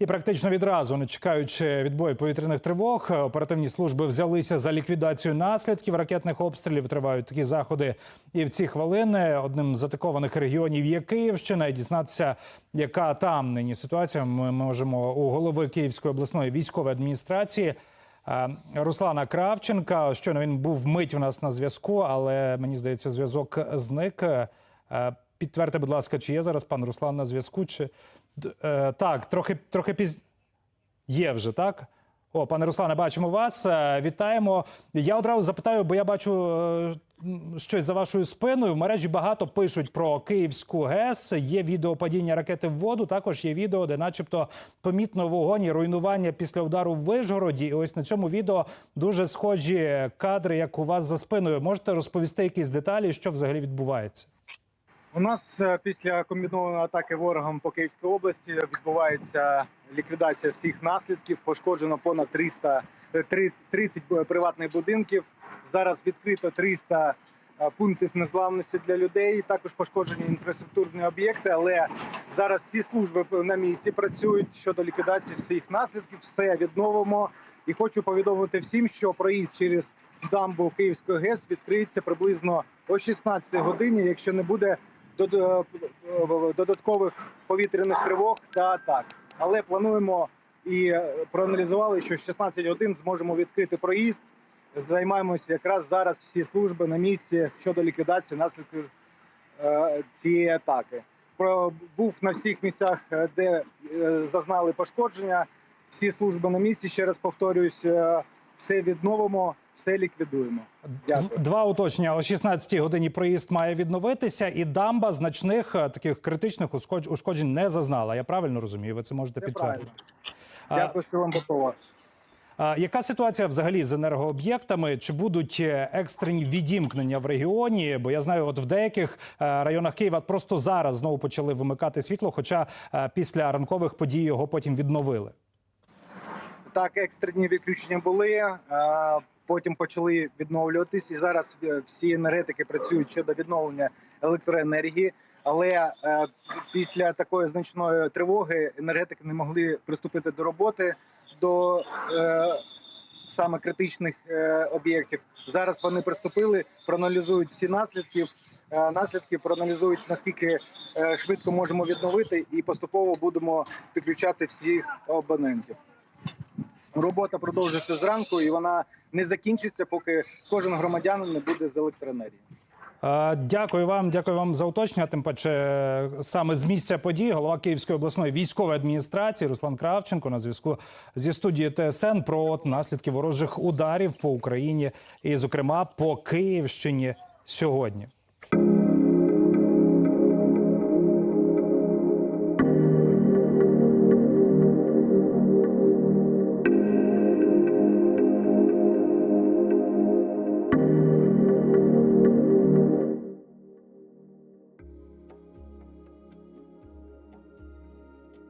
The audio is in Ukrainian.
І практично відразу, не чекаючи відбою повітряних тривог, оперативні служби взялися за ліквідацію наслідків ракетних обстрілів. Тривають такі заходи і в ці хвилини. Одним з атакованих регіонів є Київщина. І дізнатися, яка там нині ситуація. Ми можемо у голови Київської обласної військової адміністрації. е, Руслана Кравченка. Щойно він був мить у нас на зв'язку, але мені здається, зв'язок зник. Підтвердьте, будь ласка, чи є зараз пан Руслан на зв'язку? Чи е, так, трохи трохи піз... Є вже так. О, пане Руслане, бачимо вас. Е, Вітаємо. Я одразу запитаю, бо я бачу е, щось за вашою спиною. В мережі багато пишуть про Київську ГЕС. Є відео падіння ракети в воду. Також є відео, де, начебто, помітно вогонь і руйнування після удару в Вижгороді. І ось на цьому відео дуже схожі кадри, як у вас за спиною. Можете розповісти якісь деталі, що взагалі відбувається? У нас е, після комбінованої атаки ворогом по Київській області відбувається ліквідація всіх наслідків. Пошкоджено понад 300, е, три- 30 приватних будинків. Зараз відкрито 300 е, пунктів незламності для людей. Також пошкоджені інфраструктурні об'єкти. Але зараз всі служби на місці працюють щодо ліквідації всіх наслідків. Все відновимо. І хочу повідомити всім, що проїзд через дамбу Київської ГЕС відкриється приблизно о 16 годині, якщо не буде е, додаткових повітряних тривог та атак. Але плануємо і е, проаналізували, що в 16 годин зможемо відкрити проїзд. Займаємося якраз зараз всі служби на місці щодо ліквідації наслідків е, цієї атаки. Був на всіх місцях, е, де е, зазнали пошкодження. Всі служби на місці. Ще раз повторююсь, е, все відновимо, все ліквідуємо. Дякую. Два уточнення. О 16-й годині проїзд має відновитися, і дамба значних е, таких критичних ушкоджень не зазнала. Я правильно розумію? Ви це можете підтвердити. Дякую, Силам Попова. а, яка ситуація взагалі з енергооб'єктами? Чи будуть е, екстрені відімкнення в регіоні? Бо я знаю, от в деяких е, районах Києва просто зараз знову почали вимикати світло, хоча після ранкових подій його потім відновили. Так, екстрені відключення були. Потім почали відновлюватись, і зараз е, всі енергетики працюють щодо відновлення електроенергії. Але е, після такої значної тривоги енергетики не могли приступити до роботи до е, саме критичних е, об'єктів. Зараз вони приступили, проаналізують всі наслідки. е, Наслідки проаналізують наскільки е, швидко можемо відновити, і поступово будемо підключати всіх абонентів. Робота продовжиться зранку, і вона не закінчиться, поки кожен громадянин не буде з електроенергії. Дякую вам, дякую вам за уточнення. Тим паче саме з місця подій голова Київської обласної військової адміністрації Руслан Кравченко на зв'язку зі студією ТСН про наслідки ворожих ударів по Україні і, зокрема, по Київщині сьогодні.